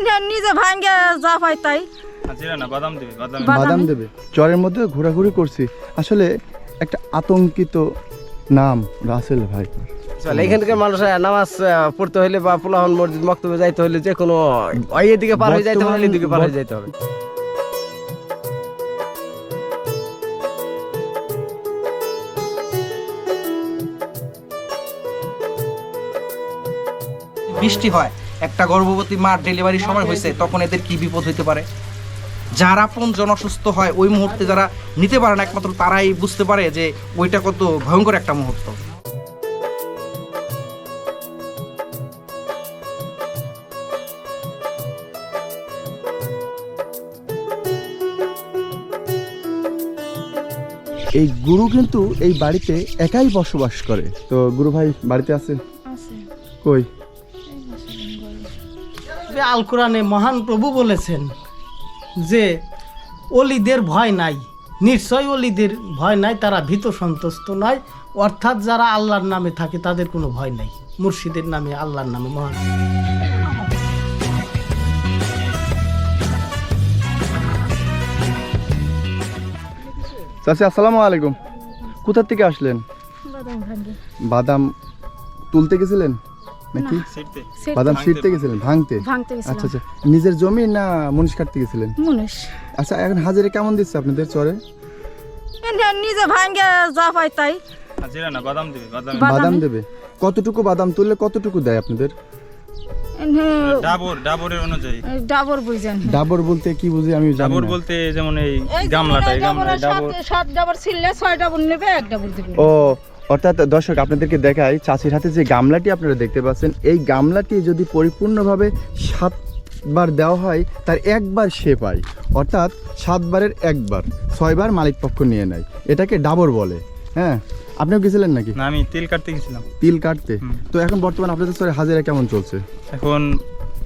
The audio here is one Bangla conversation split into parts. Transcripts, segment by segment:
নিজে ভাঙ্গে যা পাই তাই। বাদাম দিবে বাদাম। বাদাম। বাদাম দেবে। চরের মধ্যে ঘোরাঘুরি করছি। আসলে একটা আতঙ্কিত নাম রাসেল ভাই। চলে এখানকার মানুষ নামাজ পড়তে হইলে বা পোলাহন মসজিদ মক্তবে যাইতে হইলে যে কোনো এদিকে পার হয়ে যাইতে হবে এদিকে পার হয়ে যাইতে হবে। বৃষ্টি হয়। একটা গর্ভবতী মার ডেলিভারির সময় হয়েছে তখন এদের কি বিপদ হইতে পারে? যারা আপন জন অসুস্থ হয় ওই মুহূর্তে যারা নিতে পারে না একমাত্র তারাই বুঝতে পারে যে ওইটা কত ভয়ঙ্কর একটা মুহূর্ত। এই গুরু কিন্তু এই বাড়িতে একাই বসবাস করে। তো গুরু ভাই বাড়িতে আছে। কই? আল কোরআনে মহান প্রভু বলেছেন যে অলিদের ভয় নাই। নিশ্চয় অলিদের ভয় নাই তারা ভীত সন্তুষ্ট নয়। অর্থাৎ যারা আল্লাহর নামে থাকে তাদের কোনো ভয় নাই। মুর্শিদের নামে আল্লাহর নামে মহান। চাচি আসসালামু আলাইকুম। কোথার থেকে আসলেন? বাদাম তুলতে গেছিলেন? নাকি? বাদাম ছিঁড়তে গেছিলেন? ভাঙতে? ভাঙতে আচ্ছা আচ্ছা। নিজের জমি না মনীষ কাটতে গেছিলেন? মুনিশ। আচ্ছা এখন হাজিরে কেমন দিচ্ছে আপনাদের চরে? নিজে ভাঙ্গে যা পাই তাই। হাজিরা না বাদাম দিবে বাদাম। দেবে? কতটুকু বাদাম তুললে কতটুকু দেয় আপনাদের? ডাবর ডাবরের অনুযায়ী। ডাবর বুঝেন। ডাবর বলতে কি বুঝি আমি ডাবর বলতে যেমন এই এই গামলাটা এই গামলা ডাবর। সাত ডাবর ছিললে ছয় ডাবর নেবে এক ডাবর দিবে। ও অর্থাৎ দর্শক আপনাদেরকে দেখাই চাষির হাতে যে গামলাটি আপনারা দেখতে পাচ্ছেন এই গামলাটি যদি পরিপূর্ণভাবে সাতবার দেওয়া হয় তার একবার সে পায়। অর্থাৎ সাতবারের একবার ছয়বার মালিক পক্ষ নিয়ে নেয়। এটাকে ডাবর বলে। হ্যাঁ? আপনিও গেছিলেন নাকি? না আমি তিল কাটতে গেছিলাম। তিল কাটতে? তো এখন বর্তমান আপনাদের চরে হাজিরা কেমন চলছে? এখন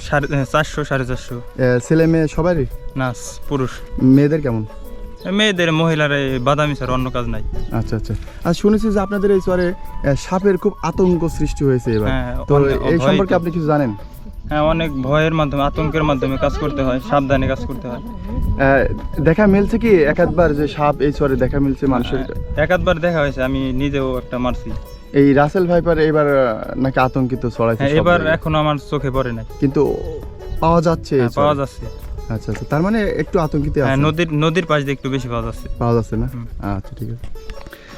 সাড়ে চারশো সাড়ে চারশো। ছেলে মেয়ে সবারই? না পুরুষ। মেয়েদের কেমন? মেয়েদের মহিলারা এই বাদামি ছাড়া অন্য কাজ নাই। আচ্ছা আচ্ছা। আর শুনেছি যে আপনাদের এই চরে সাপের খুব আতঙ্ক সৃষ্টি হয়েছে এবার। হ্যাঁ, তো এই সম্পর্কে আপনি কিছু জানেন? হ্যাঁ অনেক ভয়ের মাধ্যমে আতঙ্কের মাধ্যমে কাজ করতে হয় সাবধানে কাজ করতে হয়। দেখা মিলছে কি? এক আধবার যে সাপ এই চরে দেখা মিলছে মানুষের? এক আধবার দেখা হয়েছে আমি নিজেও একটা মারছি। এই রাসেল ভাইপার এবার নাকি আতঙ্কিত ছড়াইছে হ্যাঁ এবার। এখনও আমার চোখে পড়ে নাই। কিন্তু পাওয়া যাচ্ছে হ্যাঁ। পাওয়া যাচ্ছে। আচ্ছা আচ্ছা। তার মানে একটু আতঙ্কিত হ্যাঁ আছে নদীর নদীর পাশ দিয়ে একটু বেশি পাওয়া যাচ্ছে পাওয়া যাচ্ছে না? আচ্ছা ঠিক আছে।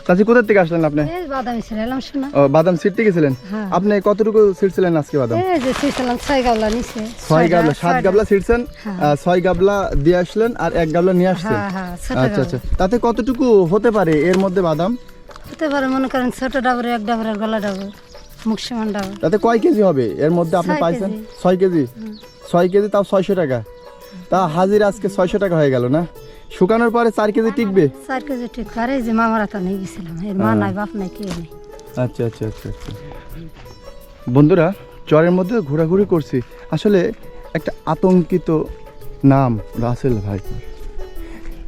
চাচি কোথা থেকে আসলেন আপনি? বাদামি ছিলাম শোনা। ও, বাদাম ছিটতে গেছিলেন হ্যাঁ। আপনি কতটুকু ছিটছিলেন আজকে বাদাম? এই যে ছিলাম ছয় গাবলা নিচে। ছয় গাবলা সাত গাবলা হ্যাঁ। ছয় গাবলা দিয়ে আসলেন আর এক গাবলা নিয়ে আসছেন? হ্যাঁ হ্যাঁ আচ্ছা আচ্ছা। তাতে কতটুকু হতে পারে এর মধ্যে বাদাম? হতে পারে মনে করেন ছোট ডাবর এক ডাবরের গলা ডাবর মুখ সমান ডাবর তাতে কয় কেজি হবে? এর মধ্যে আপনি পাইছেন। ছয় কেজি? ছয় কেজি তাও ছয়শো টাকা। তা হাজির আজকে ছয়শো টাকা হয়ে গেল না? শুকানোর পরে চার কেজি টিকবে? চার কেজি ঠিক করে এই যে মামারা তা নিয়ে গেছিলাম। এর মা নাই বাপ নাই কে নেই। আচ্ছা আচ্ছা আচ্ছা আচ্ছা। বন্ধুরা চরের মধ্যে ঘোরাঘুরি করছি। আসলে একটা আতঙ্কিত নাম রাসেল ভাই।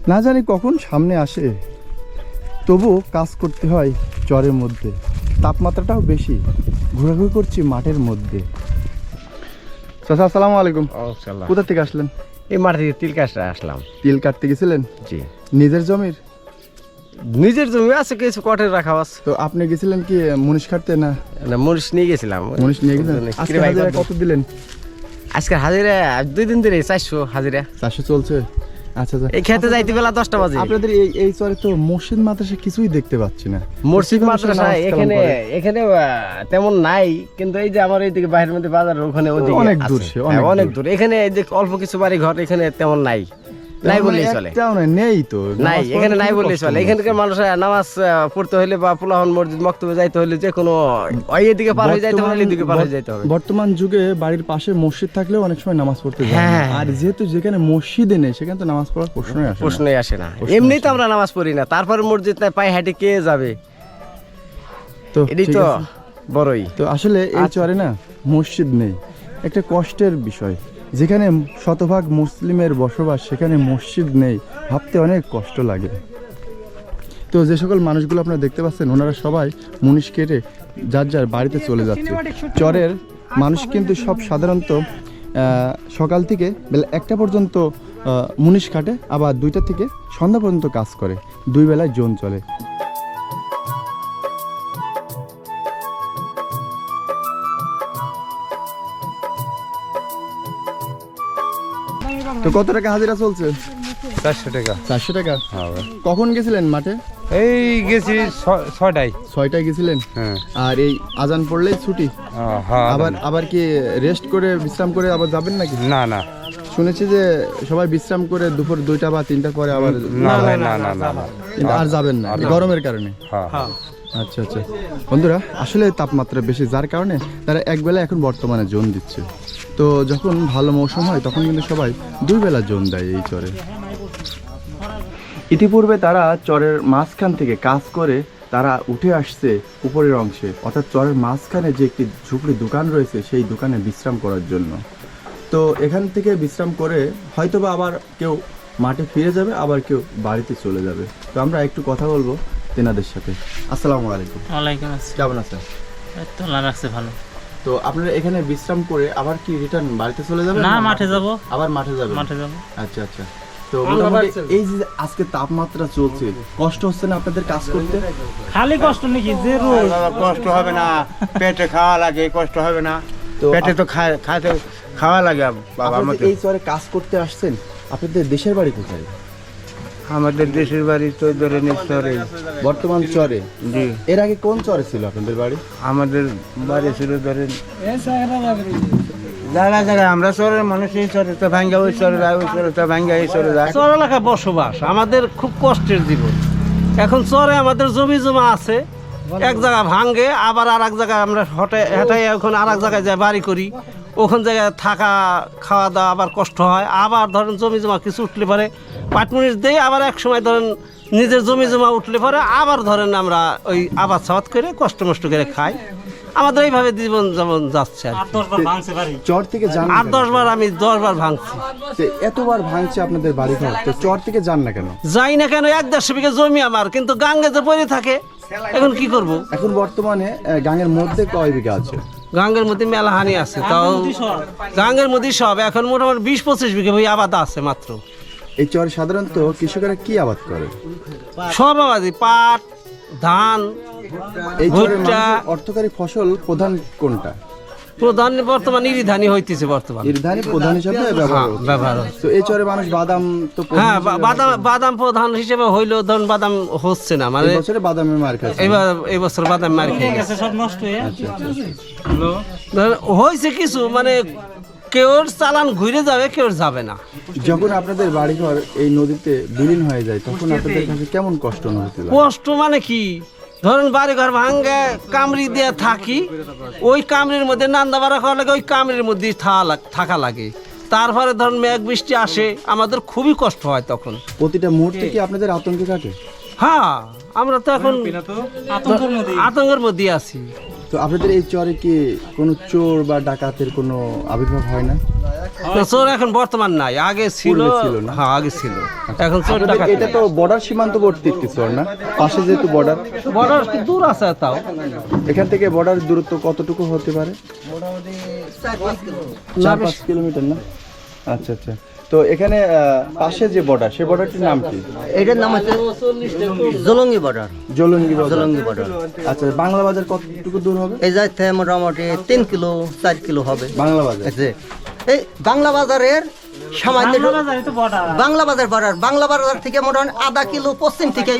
না জানি কখন সামনে আসে। তবু কাজ করতে হয় চরের মধ্যে। তাপমাত্রাটাও বেশি। ঘোরাঘুরি করছি মাঠের মধ্যে। চাচা আসসালামু আলাইকুম। কোথা থেকে আসলেন? এই মাঠ থেকে তিল কাটতে আসলাম। তিল কাটতে গেছিলেন? জি। নিজের জমির? নিজের জমি আছে কিছু কটের রাখা আছে। তো আপনি গেছিলেন কি মুনিশ কাটতে না? না মরিচ নিয়ে গেছিলাম। মুনিশ নিয়ে গেছিলেন? কত দিলেন? আজকে হাজিরা দুই দিন ধরে চারশো হাজিরা। চারশো চলছে। আচ্ছা আচ্ছা। এই খেতে যাইতে বেলা দশটা বাজে। আপনাদের এই এই চরে তো মসজিদ মাদ্রাসা কিছুই দেখতে পাচ্ছি না। মসজিদ কীভাবে মাদ্রাসা এখানে এখানে তেমন নাই কিন্তু এই যে আমার এইদিকে বাইরের মধ্যে বাজার ওখানে ওদিকে অনেক দূর হ্যাঁ, অনেক দূর। দূর। এখানে এই যে অল্প কিছু বাড়ি ঘর এখানে তেমন নাই। নাই বললেই চলে। একটাও নাই, নেই তো। নাই এখানে নাই বললেই চলে। এখানকার মানুষ নামাজ পড়তে হইলে বা পোলাহন মসজিদ মক্তবে যাইতে হলে যে কোনো ওই এদিকে পার হয়ে যাইতে বর্তমান- এদিকে পার হয়ে যাইতে হবে। বর্তমান যুগে বাড়ির পাশে মসজিদ থাকলেও অনেক সময় নামাজ পড়তে যায় হ্যাঁ। আর যেহেতু যেখানে মসজিদে নেই সেখানে তো নামাজ পড়ার প্রশ্নই আসে না। প্রশ্নই আসে না। প্রশ্নই এমনি তো আমরা নামাজ পড়ি না। তারপরে মসজিদ নাই পায়ে হাঁটে কে যাবে? তো এটাই তো বড়ই। তো আসলে এই আচ্ছা। চরে না মসজিদ নেই। একটা কষ্টের বিষয়। যেখানে শতভাগ মুসলিমের বসবাস, সেখানে মসজিদ নেই। ভাবতে অনেক কষ্ট লাগে। তো যে সকল মানুষগুলো আপনারা দেখতে পাচ্ছেন, ওনারা সবাই মুনিশ কেটে যার যার বাড়িতে চলে যাচ্ছে। চরের মানুষ কিন্তু সব সাধারণত সকাল থেকে বেলা একটা পর্যন্ত মুনিশ কাটে, আবার দুইটা থেকে সন্ধ্যা পর্যন্ত কাজ করে। দুই বেলায় জোন চলে। তো কত টাকা হাজিরা চলছে? চারশো টাকা। চারশো টাকা? কখন গেছিলেন মাঠে? এই গেছি ছ- ছটায় ছয়টায় গেছিলেন? হ্যাঁ। আর এই আজান পড়লেই ছুটি? হ্যাঁ আবার আবার কি রেস্ট করে বিশ্রাম করে আবার যাবেন নাকি? না না। শুনেছি যে সবাই বিশ্রাম করে দুপুর দুইটা বা তিনটা পরে আবার না না না না না আর যাবেন না গরমের কারণে। হ্যাঁ। আচ্ছা আচ্ছা। বন্ধুরা, আসলে তাপমাত্রা বেশি যার কারণে তারা এক বেলা এখন বর্তমানে জোন দিচ্ছে। তো যখন ভালো মৌসুম হয়, তখন কিন্তু সবাই দুই বেলা জোন দেয় এই চরে। ইতিপূর্বে তারা চরের মাঝখান থেকে কাজ করে তারা উঠে আসছে উপরের অংশে। অর্থাৎ চরের মাঝখানে যে একটি ঝুপড়ি দোকান রয়েছে, সেই দোকানে বিশ্রাম করার জন্য। তো এখান থেকে বিশ্রাম করে হয়তোবা আবার কেউ মাঠে ফিরে যাবে, আবার কেউ বাড়িতে চলে যাবে। তো আমরা একটু কথা বলব। তেনাদের সাথে। আসসালামু আলাইকুম। ওয়ালাইকুম আসসালাম। কেমন আছেন? তো আল্লাহ রাখছে ভালো। তো আপনারা এখানে বিশ্রাম করে আবার কি রিটার্ন বাড়িতে চলে যাবেন না মাঠে যাব। আবার মাঠে যাবেন? মাঠে যাব। আচ্ছা আচ্ছা। তো মোটামুটি এই যে আজকে তাপমাত্রা চলছে কষ্ট হচ্ছে না আপনাদের কাজ করতে? খালি কষ্ট নাকি? যে কষ্ট হবে না। পেটে খাওয়া লাগে কষ্ট হবে না। তো পেটে তো খা- খাওয়া লাগে বাবা আমাকে এই চরে কাজ করতে আসছেন আপনাদের দেশের বাড়ি কোথায়? আমাদের দেশের বাড়ি ধরে নিস্তরে বর্তমান চরে? জি। এর আগে কোন চরে ছিল আপনাদের বাড়ি? আমাদের বাড়ি ছিল ধরেন জায়গা জায়গায় আমরা চরের মানুষ এই চরে তো ভাঙ্গা ওই চরে যায় ওই চরে তো ভাঙ্গা এই চরে যায় চর এলাকায় বসবাস আমাদের খুব কষ্টের জীবন। এখন চরে আমাদের জমি জমা আছে এক জায়গা ভাঙ্গে আবার আর এক জায়গায় আমরা হটে হেঁটে এখন আর এক জায়গায় যাই বাড়ি করি। ওখান জায়গায় থাকা খাওয়া দাওয়া আবার কষ্ট হয় আবার ধরেন জমি জমা কিছু উঠলে পরে পাটমুনিশ দিয়ে আবার এক সময় ধরেন নিজের জমি জমা উঠলে পরে আবার ধরেন আমরা ওই আবাদ সাবাদ করে কষ্ট মষ্ট করে খাই। আমাদের এইভাবে জীবন যেমন যাচ্ছে আর চর থেকে যান আট দশ বার আমি দশ বার ভাঙছি। যে এতবার ভাঙছে আপনাদের বাড়ি ঘর তো চর থেকে যান না কেন? যাই না কেন এক দেড়শো বিঘা জমি আমার কিন্তু গাঙ্গে যে পড়ে থাকে এখন কি করব? এখন বর্তমানে গাঙের মধ্যে কয় বিঘা আছে? গাঙ্গের মধ্যে মেলা হানি আছে তাও গাঙ্গের মধ্যে সব এখন মোটামুটি বিশ পঁচিশ বিঘা ওই আবাদ আছে মাত্র। এই চর সাধারণত কৃষকেরা কি আবাদ করে? সব আবাদি পাট ধান এই চরের মানুষের অর্থকারী ফসল প্রধান কোনটা? প্রধান বর্তমান ইরি ধানই হইতেছে বর্তমান। এর ধানই প্রধান হিসাবে ব্যবহার হ্যাঁ, ব্যবহার তো এই চরে মানুষ বাদাম তো হ্যাঁ বাদাম বাদাম প্রধান হিসেবে হইলেও ধরুন বাদাম হচ্ছে না মানে এই বছরে বাদামের মার খাচ্ছে। এবার এই বছর বাদাম মার খেয়ে গেছে সব নষ্ট হয়ে ধরেন হয়েছে কিছু মানে কেউ চালান ঘুরে যাবে কেউ যাবে না। যখন আপনাদের বাড়িঘর এই নদীতে বিলীন হয়ে যায় তখন আপনাদের কাছে কেমন কষ্ট অনুভূতি লাগে কষ্ট মানে কি? ধরেন বাড়ি ঘর ভাঙ্গে কামড়ি দিয়ে থাকি ওই কামড়ির মধ্যে নান্দা বাড়া করা লাগে ওই কামড়ির মধ্যেই থাকা লাগ- থাকা লাগে। তারপরে ধরুন মেঘ বৃষ্টি আসে আমাদের খুবই কষ্ট হয় তখন। প্রতিটা মুহূর্তে কি আপনাদের আতঙ্কে কাটে? হ্যাঁ আমরা তো এখন আতঙ্কের মধ্যে আছি। তো আপনাদের এই চরে কি কোনো চোর বা ডাকাতের কোনো আবির্ভাব হয় না? চোর এখন বর্তমান নাই। আগে ছিল না? হ্যাঁ আগে ছিল। এখন চোর টাকা এটা তো বর্ডার সীমান্তবর্তী একটি চর না? পাশে যেহেতু বর্ডার বর্ডার দূর আছে তাও। এখান থেকে বর্ডার দূরত্ব কতটুকু হতে পারে? চার পাঁচ কিলোমিটার না? আচ্ছা আচ্ছা। তো এখানে আহ, পাশে যে বর্ডার সেই বর্ডারটির নাম কি? এটার নাম হচ্ছে জলঙ্গি বর্ডার জলঙ্গি জলঙ্গি বর্ডার আচ্ছা বাংলা বাজার কতটুকু দূর হবে? এই যাইতে মোটামুটি তিন কিলো চার কিলো হবে। বাংলা বাজার? যে এই বাংলা বাজারের সামান্য বাংলা বাজার বর্ডার। বাংলা বাজার থেকে মোটামুটি আধা কিলো পশ্চিম থেকে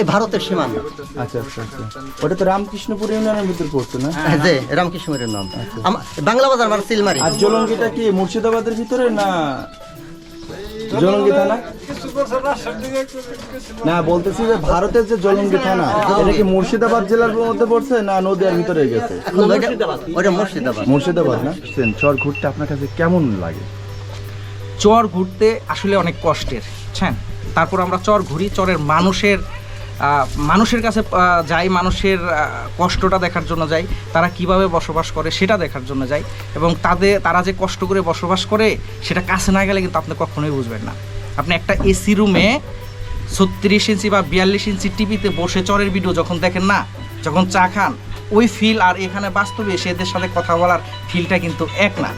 এই ভারতের সীমান্ত আচ্ছা আচ্ছা আচ্ছা। ওটা তো রামকৃষ্ণপুর ইউনিয়নের ভিতর পড়তো না? যে রামকৃষ্ণপুরের নাম। বাংলা বাজার মানে সিলমারি। আর জলঙ্গিটা কি মুর্শিদাবাদের ভিতরে না জলঙ্গি থানা? না বলতেছি যে ভারতের যে জলঙ্গি থানা এটা কি মুর্শিদাবাদ জেলার মধ্যে পড়ছে না নদীয়ার ভিতরে গেছে? মুর্শিদাবাদ। মুর্শিদাবাদ না? চর ঘুরতে আপনার কাছে কেমন লাগে? চর ঘুরতে আসলে অনেক কষ্টের হ্যাঁ? তারপর আমরা চর ঘুরি চরের মানুষের মানুষের কাছে যাই মানুষের কষ্টটা দেখার জন্য যাই, তারা কীভাবে বসবাস করে সেটা দেখার জন্য যাই, এবং তাদের, তারা যে কষ্ট করে বসবাস করে সেটা কাছে না গেলে কিন্তু আপনি কখনোই বুঝবেন না। আপনি একটা এসি রুমে ছত্রিশ ইঞ্চি বা বিয়াল্লিশ ইঞ্চি টিভিতে বসে চরের ভিডিও যখন দেখেন না, যখন চা খান, ওই ফিল আর এখানে বাস্তবে এসে এদের সাথে কথা বলার ফিলটা কিন্তু এক না।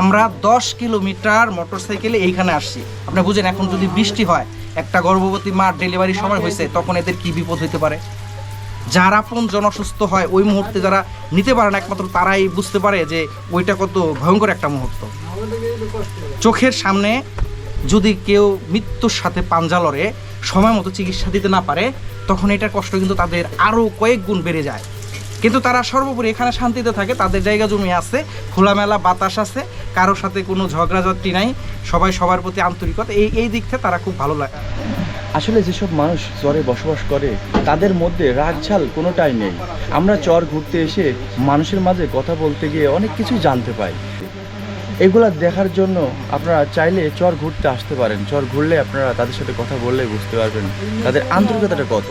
আমরা দশ কিলোমিটার মোটর সাইকেলে এইখানে আসছি। আপনি বুঝেন, এখন যদি বৃষ্টি হয় একটা গর্ভবতী মার ডেলিভারির সময় হয়েছে, তখন এদের কি বিপদ হইতে পারে? যারা আপন জন অসুস্থ হয়, ওই মুহূর্তে যারা নিতে পারে না, একমাত্র তারাই বুঝতে পারে যে ওইটা কত ভয়ঙ্কর একটা মুহূর্ত। চোখের সামনে যদি কেউ মৃত্যুর সাথে পাঞ্জা লড়ে, সময় মতো চিকিৎসা দিতে না পারে, তখন এটার কষ্ট কিন্তু তাদের আরও কয়েক গুণ বেড়ে যায়। কিন্তু তারা সর্বোপরি এখানে শান্তিতে থাকে, তাদের জায়গা জমি আছে, খোলামেলা বাতাস আছে কারোর সাথে কোনো ঝগড়াঝাটি নাই, সবাই সবার প্রতি আন্তরিকতা, এই এই দিক থেকে তারা খুব ভালো লাগে। আসলে যেসব মানুষ চরে বসবাস করে, তাদের মধ্যে রাগঝাল কোনোটাই নেই। আমরা চর ঘুরতে এসে মানুষের মাঝে কথা বলতে গিয়ে অনেক কিছুই জানতে পাই। এগুলা দেখার জন্য আপনারা চাইলে চর ঘুরতে আসতে পারেন। চর ঘুরলে আপনারা তাদের সাথে কথা বললে বুঝতে পারবেন তাদের আন্তরিকতাটা কত।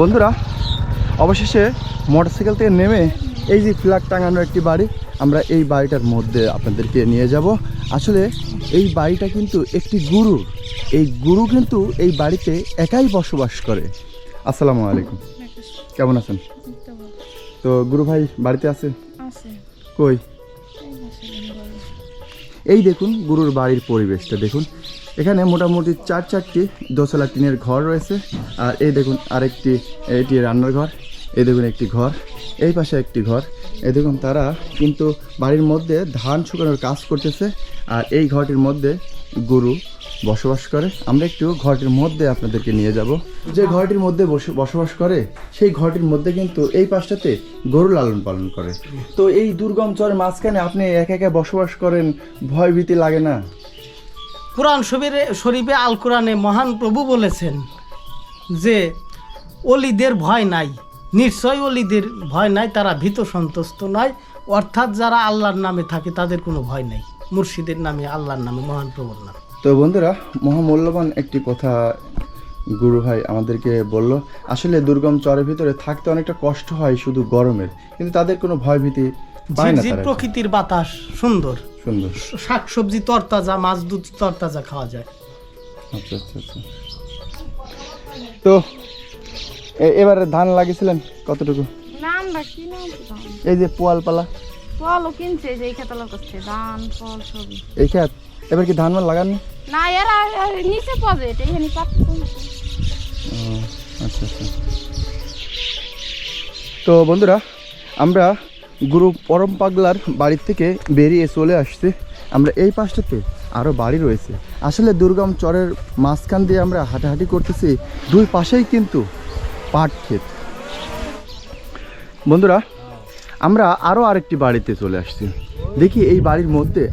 বন্ধুরা অবশেষে মোটরসাইকেল থেকে নেমে এই যে ফ্ল্যাগ টাঙানো একটি বাড়ি আমরা এই বাড়িটার মধ্যে আপনাদেরকে নিয়ে যাব। আসলে এই বাড়িটা কিন্তু একটি গুরু। এই গুরু কিন্তু এই বাড়িতে একাই বসবাস করে। আসসালামু আলাইকুম। কেমন আছেন? তো গুরু ভাই বাড়িতে আছে? কই? এই দেখুন গুরুর বাড়ির পরিবেশটা দেখুন। এখানে মোটামুটি চার চারটি দোতলা টিনের ঘর রয়েছে। আর এই দেখুন আরেকটি, এটি রান্নার ঘর, এই দেখুন একটি ঘর, এই পাশে একটি ঘর। এই দেখুন তারা কিন্তু বাড়ির মধ্যে ধান শুকানোর কাজ করতেছে। আর এই ঘরটির মধ্যে গরু বসবাস করে। আমরা একটু ঘরটির মধ্যে আপনাদেরকে নিয়ে যাব। যে ঘরটির মধ্যে বস- বসবাস করে, সেই ঘরটির মধ্যে কিন্তু এই পাশটাতে গরু লালন পালন করে। তো এই দুর্গম চরের মাঝখানে আপনি একা একা বসবাস করেন, ভয় ভীতি লাগে না? কোরআন শরীফে শরীফে আল কোরআনে মহান প্রভু বলেছেন যে অলিদের ভয় নাই। নিশ্চয় অলিদের ভয় নাই তারা ভীত সন্তুষ্ট নয়। অর্থাৎ যারা আল্লাহর নামে থাকে তাদের কোনো ভয় নাই। মুর্শিদের নামে আল্লাহর নামে মহান প্রভুর নামে। তো বন্ধুরা মহামূল্যবান একটি কথা গুরু ভাই আমাদেরকে বলল আসলে দুর্গম চরের ভিতরে থাকতে অনেকটা কষ্ট হয় শুধু গরমের কিন্তু তাদের কোনো ভয় ভীতি প্রকৃতির বাতাস সুন্দর। সুন্দর। শাক সবজি তরতাজা মাছ দুধ তরতাজা খাওয়া যায়। আচ্ছা আচ্ছা আচ্ছা। তো এ- এবারে ধান লাগিয়েছিলেন কতটুকু? না আমরা কিনে এই যে পোয়ালপালা ফলও কিনছে যে এই খেতলা করছে ধান ফল সবই এই খেত এবার কি ধান মান লাগাননি? না এরা নিচে পজেট এখানে পাচ্ছে। ও, আচ্ছা আচ্ছা। তো বন্ধুরা আমরা গুরু পরম পাগলার বাড়ির থেকে বেরিয়ে চলে আসছে। আমরা এই পাশটাতে আরও বাড়ি রয়েছে। আসলে দুর্গম চরের মাঝখান দিয়ে আমরা হাঁটাহাঁটি করতেছি, দুই পাশেই কিন্তু পাট ক্ষেত। বন্ধুরা, আমরা আরও আরেকটি বাড়িতে চলে আসছি। দেখি এই বাড়ির মধ্যে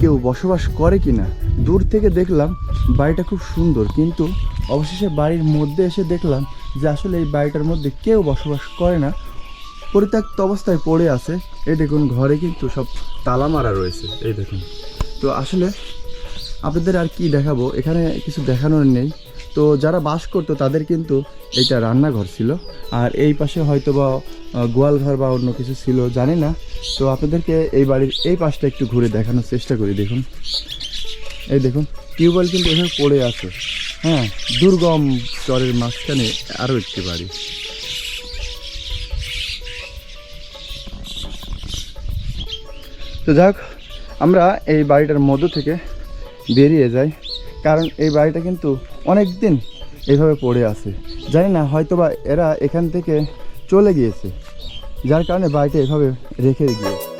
কেউ বসবাস করে কি না দূর থেকে দেখলাম বাড়িটা খুব সুন্দর, কিন্তু অবশেষে বাড়ির মধ্যে এসে দেখলাম যে আসলে এই বাড়িটার মধ্যে কেউ বসবাস করে না। পরিত্যক্ত অবস্থায় পড়ে আছে। এই দেখুন ঘরে কিন্তু সব তালা মারা রয়েছে। এই দেখুন। তো আসলে আপনাদের আর কি দেখাবো? এখানে কিছু দেখানোর নেই। তো যারা বাস করতো তাদের কিন্তু এটা রান্নাঘর ছিল। আর এই পাশে হয়তো বা আহ, গোয়াল ঘর বা অন্য কিছু ছিল জানি না। তো আপনাদেরকে এই বাড়ির এই পাশটা একটু ঘুরে দেখানোর চেষ্টা করি দেখুন। এই দেখুন টিউবওয়েল কিন্তু এখানে পড়ে আছে। হ্যাঁ দুর্গম চরের মাঝখানে আরও একটি বাড়ি। তো যাক, আমরা এই বাড়িটার মধ্য থেকে বেরিয়ে যাই, কারণ এই বাড়িটা কিন্তু অনেক দিন এইভাবে পড়ে আছে। জানি না, হয়তোবা এরা এখান থেকে চলে গিয়েছে, যার কারণে বাড়িটা এভাবে রেখে গিয়েছে।